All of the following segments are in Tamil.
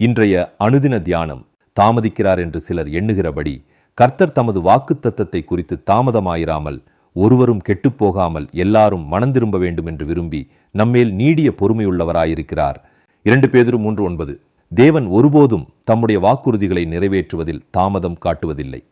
இன்றைய அனுதின தியானம் தாமதிக்கிறார் என்று சிலர் எண்ணுகிறபடி கர்த்தர் தமது வாக்குத்தத்தத்தை குறித்து தாமதமாயிராமல் ஒருவரும் கெட்டுப்போகாமல் எல்லாரும் மனந்திரும்ப வேண்டும் என்று விரும்பி நம்மேல் நீடிய பொறுமையுள்ளவராயிருக்கிறார். இரண்டு பேதரும் மூன்று ஒன்பது தேவன் ஒருபோதும் தம்முடைய வாக்குறுதிகளை நிறைவேற்றுவதில் தாமதம் காட்டுவதில்லை.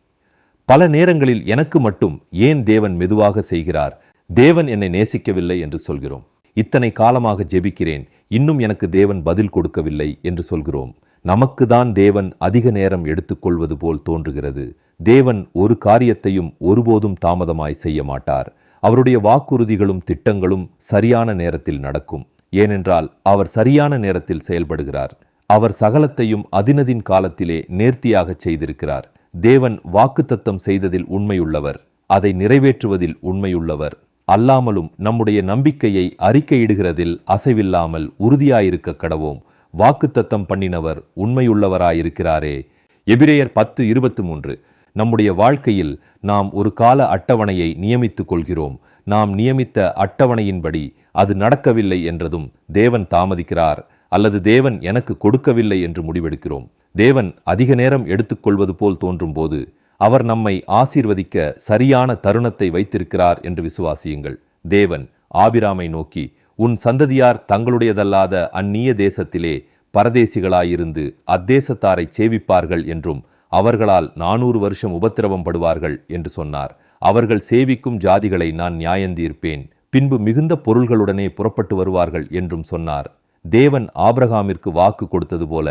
பல நேரங்களில் எனக்கு மட்டும் ஏன் தேவன் மெதுவாக செய்கிறார்? தேவன் என்னை நேசிக்கவில்லை என்று சொல்கிறோம். இத்தனை காலமாக ஜெபிக்கிறேன் இன்னும் எனக்கு தேவன் பதில் கொடுக்கவில்லை என்று சொல்கிறோம். நமக்கு தான் தேவன் அதிக நேரம் எடுத்துக்கொள்வது போல் தோன்றுகிறது. தேவன் ஒரு காரியத்தையும் ஒருபோதும் தாமதமாய் செய்ய மாட்டார். அவருடைய வாக்குறுதிகளும் திட்டங்களும் சரியான நேரத்தில் நடக்கும். ஏனென்றால் அவர் சரியான நேரத்தில் செயல்படுகிறார். அவர் சகலத்தையும் அதினதின் காலத்திலே நேர்த்தியாகச் செய்திருக்கிறார். தேவன் வாக்குத்தத்தம் செய்ததில் உண்மையுள்ளவர். அதை நிறைவேற்றுவதில் உண்மையுள்ளவர். அல்லாமலும் நம்முடைய நம்பிக்கையை அறிக்கையிடுகிறதில் அசைவில்லாமல் உறுதியாயிருக்க கடவோம். வாக்குத்தத்தம் பண்ணினவர் உண்மையுள்ளவராயிருக்கிறாரே. எபிரேயர் பத்து இருபத்து மூன்று. நம்முடைய வாழ்க்கையில் நாம் ஒரு கால அட்டவணையை நியமித்துக் கொள்கிறோம். நாம் நியமித்த அட்டவணையின்படி அது நடக்கவில்லை என்றதும் தேவன் தாமதிக்கிறார். அல்லது தேவன் எனக்கு கொடுக்கவில்லை என்று முடிவெடுக்கிறோம். தேவன் அதிக நேரம் எடுத்துக்கொள்வது போல் தோன்றும் போது அவர் நம்மை ஆசீர்வதிக்க சரியான தருணத்தை வைத்திருக்கிறார் என்று விசுவாசியுங்கள். தேவன் ஆபிராமை நோக்கி உன் சந்ததியார் தங்களுடையதல்லாத அந்நிய தேசத்திலே பரதேசிகளாயிருந்து அத்தேசத்தாரை சேவிப்பார்கள் என்றும் அவர்களால் நானூறு வருஷம் உபத்திரவம் படுவார்கள் என்று சொன்னார். அவர்கள் சேவிக்கும் ஜாதிகளை நான் நியாயந்தீர்ப்பேன். பின்பு மிகுந்த பொருள்களுடனே புறப்பட்டு வருவார்கள் என்றும் சொன்னார். தேவன் ஆபிரகாமிற்கு வாக்கு கொடுத்தது போல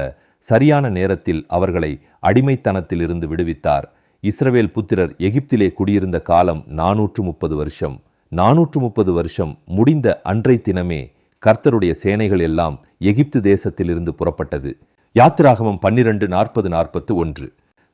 சரியான நேரத்தில் அவர்களை அடிமைத்தனத்திலிருந்து விடுவித்தார். இஸ்ரவேல் புத்திரர் எகிப்திலே குடியிருந்த காலம் நானூற்று முப்பது வருஷம். நானூற்று முப்பது வருஷம் முடிந்த அன்றை தினமே கர்த்தருடைய சேனைகள் எல்லாம் எகிப்து தேசத்திலிருந்து புறப்பட்டது. யாத்திராகமம் பன்னிரண்டு நாற்பது நாற்பத்து ஒன்று.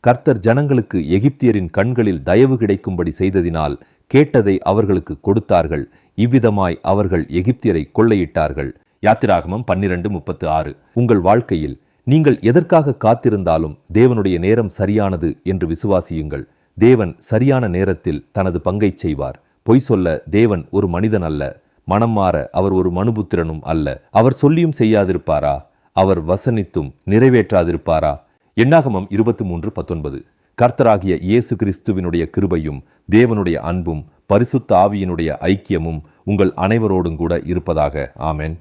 கர்த்தர் ஜனங்களுக்கு எகிப்தியரின் கண்களில் தயவு கிடைக்கும்படி செய்ததினால் கேட்டதை அவர்களுக்கு கொடுத்தார்கள். இவ்விதமாய் அவர்கள் எகிப்தியரை கொள்ளையிட்டார்கள். யாத்திராகமம் பன்னிரண்டு முப்பத்து ஆறு. உங்கள் வாழ்க்கையில் நீங்கள் எதற்காக காத்திருந்தாலும் தேவனுடைய நேரம் சரியானது என்று விசுவாசியுங்கள். தேவன் சரியான நேரத்தில் தனது பங்கைச் செய்வார். பொய் சொல்ல தேவன் ஒரு மனிதன் அல்ல. மனம் மாற அவர் ஒரு மனுபுத்திரனும் அல்ல. அவர் சொல்லியும் செய்யாதிருப்பாரா? அவர் வசனித்தும் நிறைவேற்றாதிருப்பாரா? எண்ணாகமம் இருபத்தி மூன்று பத்தொன்பது. கர்த்தராகிய இயேசு கிறிஸ்துவினுடைய கிருபையும் தேவனுடைய அன்பும் பரிசுத்த ஆவியினுடைய ஐக்கியமும் உங்கள் அனைவரோடும் கூட இருப்பதாக. ஆமேன்.